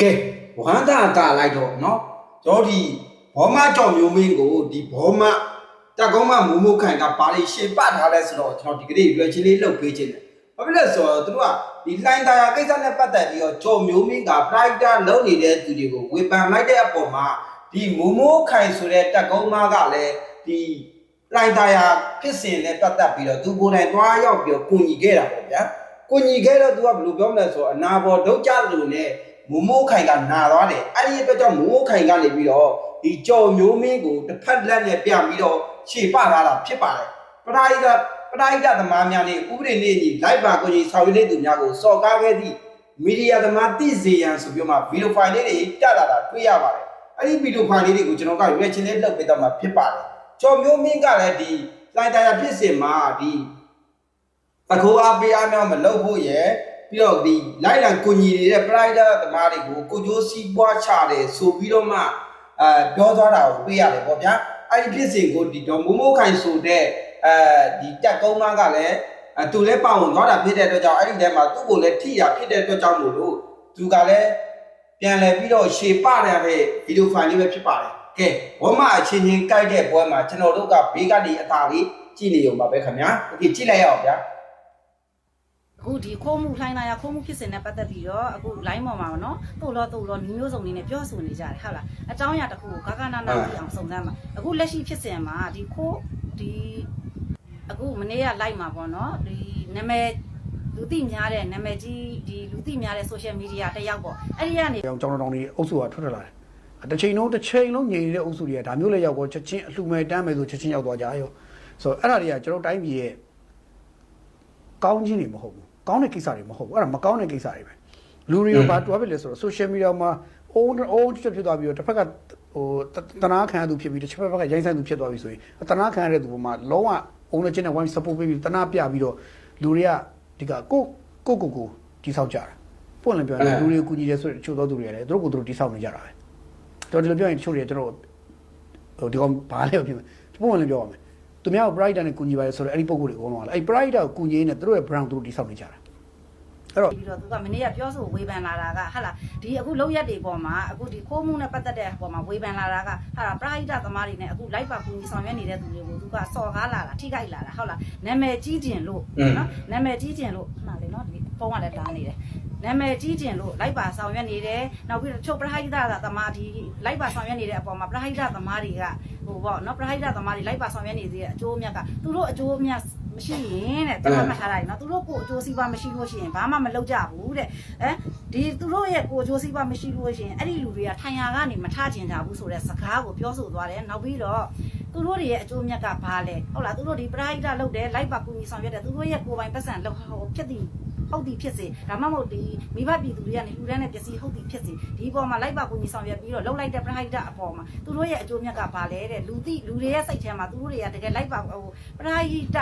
ကဲဝမ်းသာတာလိုက်တော့เนาะကျွန်တော်ဒီဘောမကြောင်မျိုးမင်းကိုဒီဘောမတက်ကုန်းမမူမူခိုင်ကဘာလို့ရှေ့ပတ်ထားလဲဆိုတော့ကျွန်တော်ဒီကနေ့ရွယ်ချင်းလေးလှုပ်ပေးခြင်းတယ်ဘာဖြစ်လဲဆိုတော့သူတို့ကဒီလိုင်းတာယာကိစ္စနဲ့ပတ်သက်ပြီးတော့ကြောင်မျိုးမင်းက private လုပ်နေတဲ့သူတွေကိုဝေဖန်လိုက်တဲ့အပေါ်မှာဒီမူမူခိုင်ဆိုတဲ့တက်ကုန်းမကလည်းဒီလိုင်းတာယာဖြစ်စဉ်နဲ့ပတ်သက်ပြီးတော့သူကိုယ်တိုင်သွားရောက်ပြီးတော့ကူညီခဲ့တာပေါ့ဗျာ ကိုညီခဲ့တော့ तू ကဘယ်လိုပြောမလဲဆိုတော့အနာဘော်ဒုတ်ကြလို့နဲ့ မမိုးခိုင်ကနာသွားတယ်အဲ့ဒီအတွက်ကြောင့်မမိုးခိုင်ကနေပြီးတော့ဒီကြော်မျိုးမင်းကိုတစ်ဖက်လက်နဲ့ပြပြီးတော့ခြေပထားတာဖြစ်ပါတယ်ပရာဟိတပရာဟိတသမားများနဲ့ဥပဒေနဲ့ညီလိုက်ပါကိုကြီးဆောင်ရွက်နေသူများကိုစော်ကားခဲ့သည့်မီဒီယာသမားသိစေရန်ဆိုပြီးမှဗီဒီယိုဖိုင်လေးတွေတက်လာတာတွေ့ရပါတယ်အဲ့ဒီဗီဒီယိုဖိုင်လေးတွေကိုကျွန်တော်ကရွေးချယ်လေးလုပ်ပေးတော့မှာဖြစ်ပါတယ်ကြော်မျိုးမင်းကလည်းဒီလိုက်တာရဖြစ်စင်မှာဒီတကူအားပေးအားများမလုပ်ဖို့ရယ် ပြီးတော့ဒီလိုက်လံကိုညီနေတဲ့ private သမားတွေကိုကိုကျိုးစီးပွားချတယ်ဆိုပြီးတော့မှအဲပြောသွားတာကိုတွေ့ရတယ်ပေါ့ဗျာအဲ့ဒီဖြစ်စဉ်ကိုဒီတော့မိုးမိုးခိုင်ဆိုတဲ့အဲဒီတက်ကုန်းသားကလည်းသူလည်းပါဝင်သွားတာဖြစ်တဲ့အတွက်ကြောင့်အဲ့ဒီထဲမှာသူ့ကိုလည်းထိတာဖြစ်တဲ့အတွက်ကြောင့်မို့လို့သူကလည်းပြန်လည်ပြီးတော့ရှေပရတဲ့ဗီဒီယိုဖိုင်လေးပဲဖြစ်ပါတယ်ကဲဝမအချင်းချင်းကြိုက်တဲ့ပွဲမှာကျွန်တော်တို့ကဘေးကနေအသာလေးကြည့်နေုံပါပဲခင်ဗျာဒီကြည့်လိုက်ရအောင်ဗျာ အခုဒီခိုးမှုလှိုင်းလာရခိုးမှုဖြစ်စဉ်နဲ့ပတ်သက်ပြီးတော့အခု line ပေါ်မှာပေါ့နော်တို့လောတို့လောညီမျိုးစုံနေနဲ့ပြောဆိုနေကြတယ်ဟုတ်လားအကြောင်းအရာတစ်ခုကိုဂဂနာနာကြည့်အောင်စုံစမ်းပါအခုလက်ရှိဖြစ်စဉ်မှာဒီခိုးဒီအခုမနေ့က live မှာပေါ့နော်ဒီနာမည်လူသိများတဲ့နာမည်ကြီးဒီလူသိများတဲ့ social media တစ်ယောက်ပေါ့အဲ့ဒီကနေကြောင်ကြောင်တောင်တွေအုပ်စုကထွက်ထွက်လာတယ်။တစ်ချိန်လုံးတစ်ချိန်လုံးညင်နေတဲ့အုပ်စုတွေကဒါမျိုးလည်းရောက်တော့ချက်ချင်းအလှမဲ့တမ်းမယ်ဆိုချက်ချင်းရောက်သွားကြရော။ဆိုတော့အဲ့ဒါတွေကကျွန်တော်တိုင်းပြည်ရဲ့ကောင်းခြင်းတွေမဟုတ်ဘူး။ ကောင်းတဲ့ကိစ္စတွေမဟုတ်ဘူး။အဲ့ဒါမကောင်းတဲ့ကိစ္စတွေပဲ။လူတွေကိုဘာတွားဖြစ်လဲဆိုတော့ social media မှာ own own ဖြစ်ဖြစ်သွားပြီးတော့တစ်ဖက်ကဟိုတနာခံရသူဖြစ်ပြီးတစ်ချက်ဘက်ကရိုင်းဆိုင်သူဖြစ်သွားပြီဆိုရင်တနာခံရတဲ့သူပေါ်မှာလုံးဝ ownership နဲ့ one support ပေးပြီးတနာပြပြီးတော့လူတွေကဒီကကိုကိုကိုကိုတိဆောက်ကြတာ။ပွင့်လည်းပြောတယ်လူတွေကိုကူညီတယ်ဆိုတဲ့ချို့သောသူတွေကလည်းသူတို့ကိုယ်သူတို့တိဆောက်နေကြတာပဲ။ကျွန်တော်ဒီလိုပြောရင်တချို့တွေကကျွန်တော်ဟိုဒီကောင်ဘာလဲဖြစ်မယ်။ပွင့်လည်းပြောရမယ်။ သူများကို brighter နဲ့ကူညီပါတယ်ဆိုတော့အဲ့ဒီပုံကိုယ်တွေအကုန်လုံးကလည်းအဲ့ brighter ကိုကူညီနေတယ်သူတို့ရဲ့ brand သူတို့တိဆောက်နေကြတာ။အဲ့တော့ပြီးတော့သူကမနေ့ကပြောဆိုဝေဖန်လာတာကဟာလာဒီအခုလောက်ရက်တွေပေါ်မှာအခုဒီခိုးမှုနဲ့ပတ်သက်တဲ့ပေါ်မှာဝေဖန်လာတာကဟာလာပရိဒတ်သမားတွေနဲ့အခုလိုက်ပါကူညီဆောင်ရွက်နေတဲ့သူတွေကိုသူကစော်ကားလာတာထိခိုက်လာတာဟုတ်လားနာမည်ကြီးကျင်လို့နော်နာမည်ကြီးကျင်လို့မှလေနော်ဒီပုံကလည်းတားနေတယ် နာမည်ကြီးကျင်လို့လိုက်ပါဆောင်ရွက်နေတယ်နောက်ပြီးတော့ချုပ်ပရိဒတ်သမားဒီလိုက်ပါဆောင်ရွက်နေတဲ့အပေါ်မှာပရိဒတ်သမားတွေကဟိုပေါ့နော်ပရိဒတ်သမားတွေလိုက်ပါဆောင်ရွက်နေသေးတဲ့အကျိုးအမြတ်ကသူတို့အကျိုးအမြတ်မရှိရင်တဲ့ကျွန်တော်မှတ်ထားလိုက်နော်သူတို့ကိုအကျိုးစီးပွားမရှိလို့ရှိရင်ဘာမှမလုပ်ကြဘူးတဲ့အဲဒီသူတို့ရဲ့ကိုအကျိုးစီးပွားမရှိလို့ရှိရင်အဲ့ဒီလူတွေကထိုင်ရာကနေမထကျင်ကြဘူးဆိုတဲ့စကားကိုပြောဆိုသွားတယ်နောက်ပြီးတော့သူတို့တွေရဲ့အကျိုးမြတ်ကဘာလဲဟုတ်လားသူတို့ဒီပရိဒတ်လုပ်တယ်လိုက်ပါကူညီဆောင်ရွက်တယ်သူတို့ရဲ့ကိုယ်ပိုင်ပတ်စံလောက်ဟိုဖြစ်တည် ဟုတ်သည်ဖြစ်စေဒါမှမဟုတ်ဒီမိဘပြည်သူတွေကနေလူတန်းနဲ့ပစ္စည်းဟုတ်သည်ဖြစ်စေဒီပေါ်မှာလိုက်ပါကူညီဆောင်ရွက်ပြီးတော့လှုပ်လိုက်တဲ့ပရဟိတအပေါ်မှာသူတို့ရဲ့အကျိုးမြတ်ကဘာလဲတဲ့လူသိလူတွေရဲ့စိတ်ထဲမှာသူတို့တွေကတကယ်လိုက်ပါဟိုပရဟိတ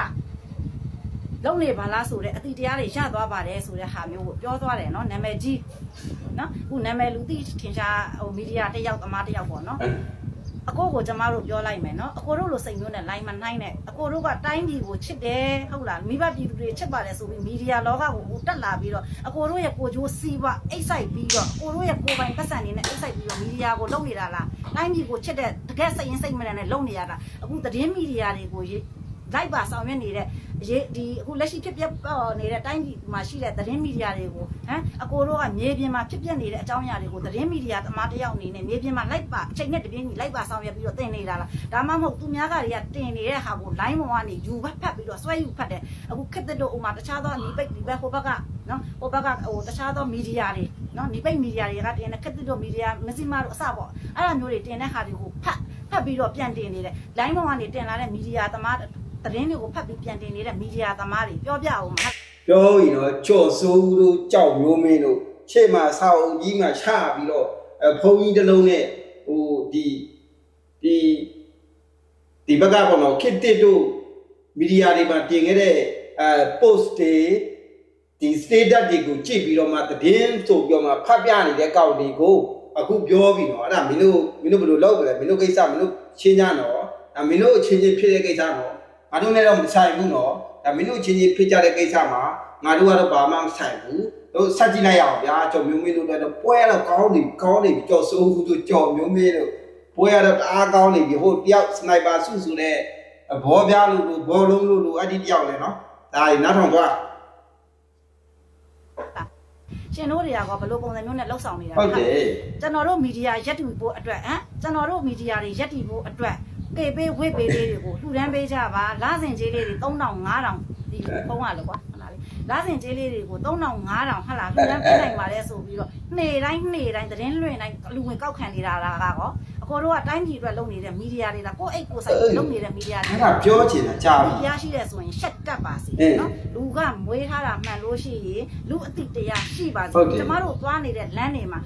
လုံးနေပါလားဆိုတဲ့အတိတရားတွေရသွားပါတယ်ဆိုတဲ့ဟာမျိုးကိုပြောသွားတယ်နော်နာမည်ကြီးနော်အခုနာမည်လူသိထင်ရှားဟိုမီဒီယာတယောက်အမားတယောက်ပေါ့နော် အကိုကိုကျမတို့ပြောလိုက်မယ်နော်အကိုတို့လိုစိတ်မျိုးနဲ့လိုင်းမနှိုင်းနဲ့အကိုတို့ကတိုင်းပြည်ကိုချစ်တယ်ဟုတ်လားမိဘပြည်သူတွေချစ်ပါတယ်ဆိုပြီးမီဒီယာလောကကိုဟိုတက်လာပြီးတော့အကိုတို့ရဲ့ကိုကျိုးစီးပွားအိတ်ဆိုင်ပြီးတော့အကိုတို့ရဲ့ကိုပိုင်ပတ်စံနေနဲ့အိတ်ဆိုင်ပြီးတော့မီဒီယာကိုလုံနေတာလားတိုင်းပြည်ကိုချစ်တဲ့တကယ်စိတ်ရင်းစိတ်မနဲ့လုံနေရတာအခုသတင်းမီဒီယာတွေကိုလိုက်ပါဆောင်ရွက်နေတဲ့ အရေးဒီအခုလက်ရှိဖြစ်ပျက်ပေါ်နေတဲ့တိုင်းပြည်မှာရှိတဲ့သတင်းမီဒီယာတွေကိုဟမ်အကိုတို့ကမြေပြင်မှာဖြစ်ပျက်နေတဲ့အကြောင်းအရာတွေကိုသတင်းမီဒီယာသမားတစ်ယောက်အနေနဲ့မြေပြင်မှာလိုက်ပါအချိန်နဲ့တပြင်းကြီးလိုက်ပါဆောင်ရွက်ပြီးတော့တင်နေတာလားဒါမှမဟုတ်သူများကတွေကတင်နေတဲ့ဟာကို line ပေါ်ကနေယူဘတ်ဖတ်ပြီးတော့ဆွဲယူဖတ်တယ်အခုခက်တဲ့တို့ဥမာတခြားသောနီးပိတ်ဒီဘက်ဟိုဘက်ကနော်ဟိုဘက်ကဟိုတခြားသောမီဒီယာတွေနော်နီးပိတ်မီဒီယာတွေကတင်တဲ့ခက်တဲ့တို့မီဒီယာမစီမာတို့အစပေါ့အဲ့လိုမျိုးတွေတင်တဲ့ဟာတွေကိုဖတ်ဖတ်ပြီးတော့ပြန်တင်နေတယ် line ပေါ်ကနေတင်လာတဲ့မီဒီယာသမား သတင်းတွေကိုဖတ်ပြီးပြန်တင်နေတဲ့မီဒီယာသမားတွေပြောပြအောင်မပြောရင်တော့ကြော့ဆိုးတို့ကြောက်မျိုးမင်းတို့ရှေ့မှာဆောင်းကြီးမှာချပြီးတော့အဖုံးကြီးတစ်လုံးနဲ့ဟိုဒီဒီဒီဘက်ကပေါ့နော်ခစ်တစ်တို့မီဒီယာတွေမှာတင်ခဲ့တဲ့အဲ post တွေဒီ status တွေကိုကြည့်ပြီးတော့မှသတင်းဆိုပြီးတော့မှဖတ်ပြနေတဲ့ကောက်တွေကိုအခုပြောပြီးတော့အဲ့ဒါမင်းတို့မင်းတို့ဘယ်လိုလုပ်ကြလဲမင်းတို့ကိစ္စမင်းတို့ချင်းကြတော့ဒါမင်းတို့အချင်းချင်းဖြစ်တဲ့ကိစ္စတော့ ငါတို့လည်းတော့မဆိုင်ဘူးနော်ဒါမင်းတို့ချင်းချင်းဖြစ်ကြတဲ့ကိစ္စမှာငါတို့ကတော့ဘာမှမဆိုင်ဘူးတို့ဆက်ကြည့်လိုက်ရအောင်ဗျာကြော်မျိုးမင်းတို့တော့ပွဲတော့ကောင်းနေကောင်းနေပြီကြော်စိုးဦးတို့ကြော်မျိုးမင်းတို့ပွဲတော့အားကောင်းနေပြီဟိုတယောက်စနိုက်ပါစုစုနဲ့ဘောပြားလို့လို့ဘောလုံးလို့လို့အဲ့ဒီတယောက်လဲနော်ဒါရီနောက်ထောင်သွား ရှင်တို့တွေကဘယ်လိုပုံစံမျိုးနဲ့လှုပ်ဆောင်နေတာဟုတ်တယ်ကျွန်တော်တို့မီဒီယာရက်တူဖို့အတွက်ဟမ်ကျွန်တော်တို့မီဒီယာတွေရက်တီဖို့အတွက်ပေပေးဝိပေးလေးတွေကိုလှူဒန်းပေးကြပါလာစဉ်ကြေးလေးတွေ3000 5000ဒီပုံရလို့ကွာဟုတ်လားလေလာစဉ်ကြေးလေးတွေကို3000 5000ဟာလားလှူဒန်းပေးနိုင်ပါလဲဆိုပြီးတော့နေ့တိုင်းနေ့တိုင်းသတင်းလွှင့်တိုင်းလူဝင်ကောက်ခံနေတာလားကော အကိုတို့ကတိုင်းပြည်အတွက်လုပ်နေတဲ့မီဒီယာတွေလားကိုအိတ်ကိုဆိုင်လုပ်နေတဲ့မီဒီယာတွေအဲ့ဒါပြောချင်တာကြာပြီတရားရှိတဲ့ဆိုရင်ရှက်တက်ပါစေအေးနော်လူကမွေးထားတာမှန်လို့ရှိရင်လူအတိတရားရှိပါစေဟုတ်တယ်ကျမတို့သွားနေတဲ့လမ်းတွေမှာ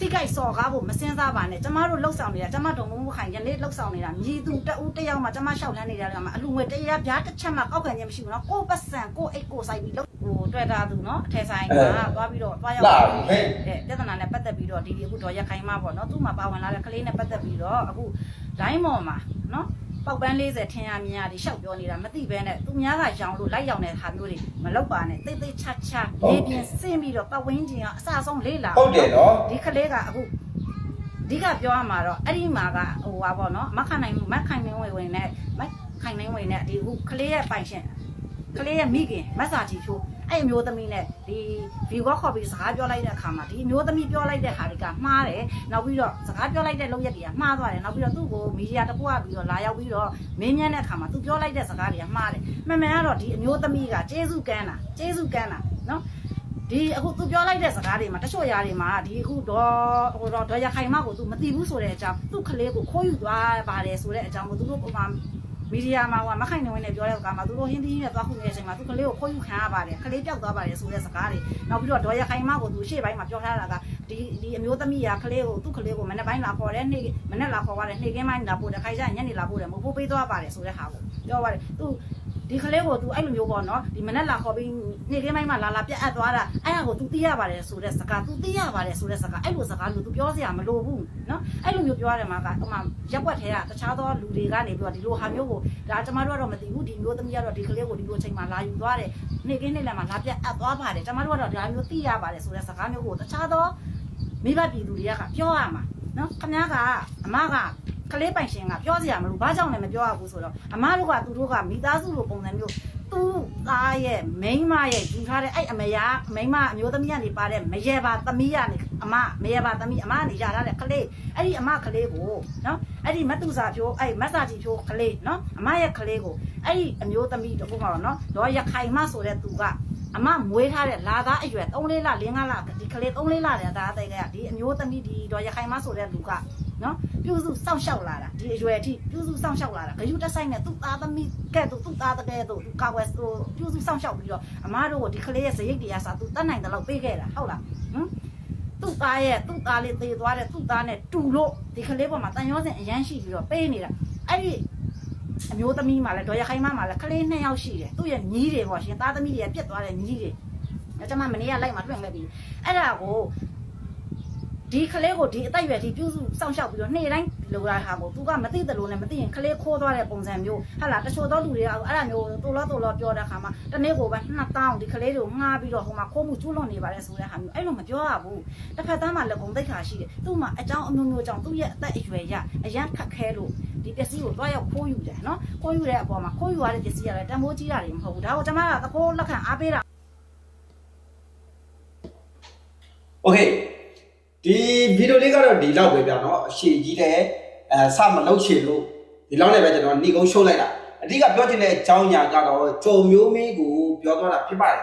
တိကိတ်စော်ကားဖို့မစင်စားပါနဲ့ကျမတို့လှုပ်ဆောင်နေတာကျမတို့မမှုခိုင်ယနေ့လှုပ်ဆောင်နေတာမြည်သူတဦးတယောက်မှကျမလျှောက်လန်းနေတာကမှအလူငွေတရားပြားတစ်ချက်မှကောက်ခံခြင်းမရှိဘူးနော်ကိုယ်ပတ်စံကိုယ်အိတ်ကိုယ်ဆိုင်ပြီးလှုပ် ဟိုတွေ့တာသူနော်အထယ်ဆိုင်ကသွားပြီးတော့သွားရောက်လာပြီဟဲ့တဲ့ပြဿနာနဲ့ပတ်သက်ပြီးတော့ဒီဒီအခုတော့ရခိုင်မပေါ့နော်သူ့မှာပါဝင်လာတဲ့ကလေးနဲ့ပတ်သက်ပြီးတော့အခု line ပေါ်မှာနော်ပောက်ပန်း40ထင်ရမြင်ရဒီရှောက်ပြောနေတာမသိဘဲနဲ့သူများကရောင်လို့လိုက်ရောင်တဲ့ဟာမျိုးတွေမလုပ်ပါနဲ့တိတ်တိတ်ချာချာနေပြင်စင်းပြီးတော့ပတ်ဝန်းကျင်ကအစအဆုံးလေးလာဟုတ်တယ်နော်ဒီကလေးကအခုဒီကပြောရမှာတော့အဲ့ဒီမှာကဟိုပါပေါ့နော်မခနိုင်မခိုင်နိုင်ဝင်ဝင်နဲ့မခိုင်နိုင်ဝင်နဲ့ဒီအခုကလေးရဲ့ပိုင်ရှင်ကလေးရဲ့မိခင်မဆာချီချိုး အဲ့အမျိုးသမီးနဲ့ဒီ view ကခေါ်ပြီးစကားပြောလိုက်တဲ့အခါမှာဒီအမျိုးသမီးပြောလိုက်တဲ့ဟာတွေကမှားတယ်နောက်ပြီးတော့စကားပြောလိုက်တဲ့လုပ်ရက်တွေကမှားသွားတယ်နောက်ပြီးတော့သူ့ကိုမီဒီယာတစ်ခုကပြီးတော့လာရောက်ပြီးတော့မင်းမြန်းတဲ့အခါမှာသူပြောလိုက်တဲ့စကားတွေကမှားတယ်မှန်မှန်ကတော့ဒီအမျိုးသမီးကကျေးဇူးကမ်းတာကျေးဇူးကမ်းတာနော်ဒီအခုသူပြောလိုက်တဲ့စကားတွေမှာတချို့ຢာတွေမှာဒီအခုတော့ဟိုတော့ဒေါ်ရခိုင်မကို तू မသိဘူးဆိုတဲ့အကြောင်းသူ့ကလေးကိုခိုးယူသွားပါတယ်ဆိုတဲ့အကြောင်းကိုသူတို့ပုံမှန် မီဒီယာမှာကမခိုင်နေဝင်နဲ့ပြောတဲ့အခါမှာသူတို့ဟင်းသီးနဲ့သွားခုနေတဲ့အချိန်မှာသူကလေးကိုခိုးယူခံရပါတယ်ကလေးပြောက်သွားပါတယ်ဆိုတဲ့စကားတွေနောက်ပြီးတော့ဒေါ်ရခိုင်မကိုသူရှေ့ပိုင်းမှာပြောထားတာကဒီဒီအမျိုးသမီးကကလေးကိုသူ့ကလေးကိုမနေ့ပိုင်းလာခေါ်တယ်နေ့မနေ့လာခေါ်သွားတယ်နေ့ကင်းပိုင်းလာပို့တယ်ခိုင်ကြညနေလာပို့တယ်မဖို့ပေးသွားပါတယ်ဆိုတဲ့ဟာကိုပြောပါတယ်သူ ဒီကလေးကို तू အဲ့လိုမျိုးပေါ့နော်ဒီမနေ့လာခေါ်ပြီးနေ့ကင်းပိုင်းမှာလာလာပြတ်အပ်သွားတာအဲ့ဒါကို तू သိရပါတယ်ဆိုတဲ့စကား तू သိရပါတယ်ဆိုတဲ့စကားအဲ့လိုစကားမျိုး तू ပြောစရာမလိုဘူးနော်အဲ့လိုမျိုးပြောရတယ်မှာကဟိုမှာရက်ွက်ထဲကတခြားသောလူတွေကနေပြီးတော့ဒီလိုဟာမျိုးကိုဒါကျမတို့ကတော့မသိဘူးဒီမျိုးသမီးကတော့ဒီကလေးကိုဒီလိုအချိန်မှာလာယူသွားတယ်နေ့ကင်းနေ့လယ်မှာလာပြတ်အပ်သွားပါတယ်ကျမတို့ကတော့ဒါမျိုးသိရပါတယ်ဆိုတဲ့စကားမျိုးကိုတခြားသောမိဘပြည်သူတွေကပြောရမှာနော်ခမ ्या ကအမက ကလေးပိုင်ရှင်ကပြောစရာမလိုဘာကြောင့်လဲမပြောရဘူးဆိုတော့အမတို့ကသူတို့ကမိသားစုလိုပုံစံမျိုးသူ့သားရဲ့မိန်းမရဲ့ယူထားတဲ့အဲ့အမယာမိန်းမအမျိုးသမီးကနေပါတဲ့မရေပါသမီးကနေအမမရေပါသမီးအမကနေရထားတဲ့ကလေးအဲ့ဒီအမကလေးကိုနော်အဲ့ဒီမတူစာဖြိုးအဲ့မတ်စာကြီးဖြိုးကလေးနော်အမရဲ့ကလေးကိုအဲ့ဒီအမျိုးသမီးတို့ကတော့နော်တော့ရခိုင်မဆိုတဲ့သူကအမမွေးထားတဲ့လာသားအရွယ်3လေးလ4 5လဒီကလေး3လေးလတဲ့ဒါအသေးကဒီအမျိုးသမီးဒီတော့ရခိုင်မဆိုတဲ့လူက နော်ပြုစုစောင့်ရှောက်လာတာဒီအရွယ်အထိပြုစုစောင့်ရှောက်လာတာဂယုတက်ဆိုင်နဲ့သူ့သားသမီးကဲ့သို့သူ့သားတကဲ့သို့သူကာဝယ်ဆိုပြုစုစောင့်ရှောက်ပြီးတော့အမားတို့ကိုဒီကလေးရဲ့ဇရိတ်တရားစာသူတတ်နိုင်တယ်လို့ပေးခဲ့တာဟုတ်လားဟမ်သူ့သားရဲ့သူ့သားလေးသေသွားတဲ့သူ့သားနဲ့တူလို့ဒီကလေးပေါ်မှာတန်ရောစင်အရန်ရှိပြီးတော့ပေးနေတာအဲ့ဒီအမျိုးသမီးမှလည်းဒေါ်ရခိုင်မမှလည်းကလေးနှစ်ယောက်ရှိတယ်သူ့ရဲ့ညီးတွေပေါ့ရှင်သားသမီးတွေကပြက်သွားတဲ့ညီးတွေအကျမမနေ့ကလိုက်မှတွင့်ခဲ့ပြီအဲ့ဒါကို ဒီခလေးကိုဒီအသက်အရွယ်ဒီပြုစုစောင့်ရှောက်ပြီးတော့နေ့တိုင်းလိုတာဟာကိုသူကမသိတယ်လို့လည်းမသိရင်ခလေးခိုးသွားတဲ့ပုံစံမျိုးဟာလားတချို့သောလူတွေကအဲ့ဒါမျိုးတူလောတူလောပြောတဲ့ခါမှာတနေ့ကိုပဲနှစ်တောင်းဒီခလေးတွေကိုငှားပြီးတော့ဟိုမှာခိုးမှုကျူးလွန်နေပါတယ်ဆိုတဲ့ဟာမျိုးအဲ့လိုမပြောရဘူးတစ်ဖက်သားမှာလက်ကုံသိခါရှိတယ်သူ့မှာအကြောင်းအမျိုးမျိုးကြောင့်သူ့ရဲ့အသက်အရွယ်ရအရန်ခက်ခဲလို့ဒီပစ္စည်းကိုတွားရောက်ခိုးယူတယ်နော်ခိုးယူတဲ့အပေါ်မှာခိုးယူရတဲ့ပစ္စည်းကလည်းတန်ဖိုးကြီးတာတွေမဟုတ်ဘူးဒါကိုကျွန်မကသခိုးလက်ခံအားပေးတာ Okay ဒီဗီဒီယိုလေးကတော့ဒီလောက်ပဲဗျာနော်အရှိကြီးလည်းအဲစမလုပ်ချင်လို့ဒီလောက်နဲ့ပဲကျွန်တော်ညီကုန်းရှုံးလိုက်တာအဓိကပြောချင်တဲ့အကြောင်းအရာကတော့ကြုံမျိုးမင်းကိုပြောသွားတာဖြစ်ပါတယ်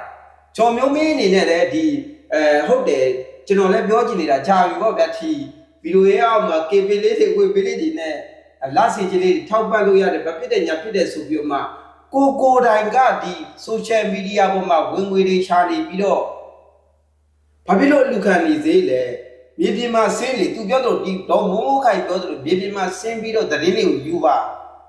ကြုံမျိုးမင်းအနေနဲ့လည်းဒီအဲဟုတ်တယ်ကျွန်တော်လည်းပြောချင်နေတာကြာပြီပေါ့ဗျာဒီဗီဒီယိုရဲ့အောက်မှာ KB လေးတွေဝေပေးလေးတွေနဲ့လာစီကြီးလေးထောက်ပံ့လို့ရတယ်ဘာဖြစ်တဲ့ညာဖြစ်တဲ့ဆိုပြီးတော့မှကိုကိုတိုင်ကဒီ social media ပေါ်မှာဝင်ငွေတွေရှာနေပြီးတော့ဘာဖြစ်လို့လူခံနေသေးလဲ မြေပြင်မှာဆင်းလေသူပြောတော့ဒီတော့မိုးမိုးခိုင်ပြောတယ်မြေပြင်မှာဆင်းပြီးတော့သတင်းတွေကိုယူပါ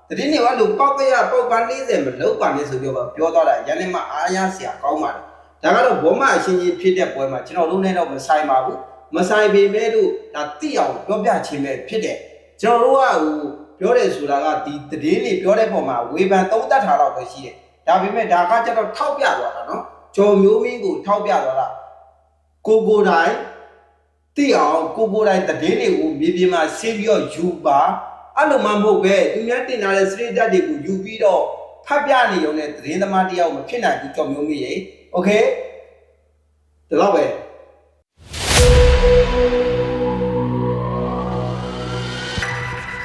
သတင်းတွေကလို့ပောက်ကရပောက်ပန်း40မလောက်ပါနဲ့ဆိုပြောပါပြောတော့တာရန်နေမှာအားရစရာကောင်းပါတယ်ဒါကတော့ဘောမအချင်းချင်းဖြစ်တဲ့ပွဲမှာကျွန်တော်တို့နဲ့တော့မဆိုင်ပါဘူးမဆိုင်ပေမဲ့လို့ဒါတိအောင်ပြောပြခြင်းပဲဖြစ်တယ်ကျွန်တော်တို့ကဟိုပြောတယ်ဆိုတာကဒီသတင်းတွေပြောတဲ့ပုံမှာဝေဖန်သုံးသပ်ထားတော့ပဲရှိတယ်ဒါပေမဲ့ဒါကကျတော့ထောက်ပြသွားတာနော်ဂျော်မျိုးမင်းကိုထောက်ပြသွားတာကိုကိုတိုင်း သိအောင်ကိုကိုယ်တိုင်တည်င်းတွေကိုမြေပြင်မှာဆေးပြီးတော့ယူပါအဲ့လိုမှမဟုတ်ပဲသူများတင်လာတဲ့စရိတ်တက်တွေကိုယူပြီးတော့ဖတ်ပြနေရုံနဲ့သတင်းသမားတယောက်မဖြစ်နိုင်ဘူးကြောက်မျိုးမိရေโอเคဒါတော့ပဲ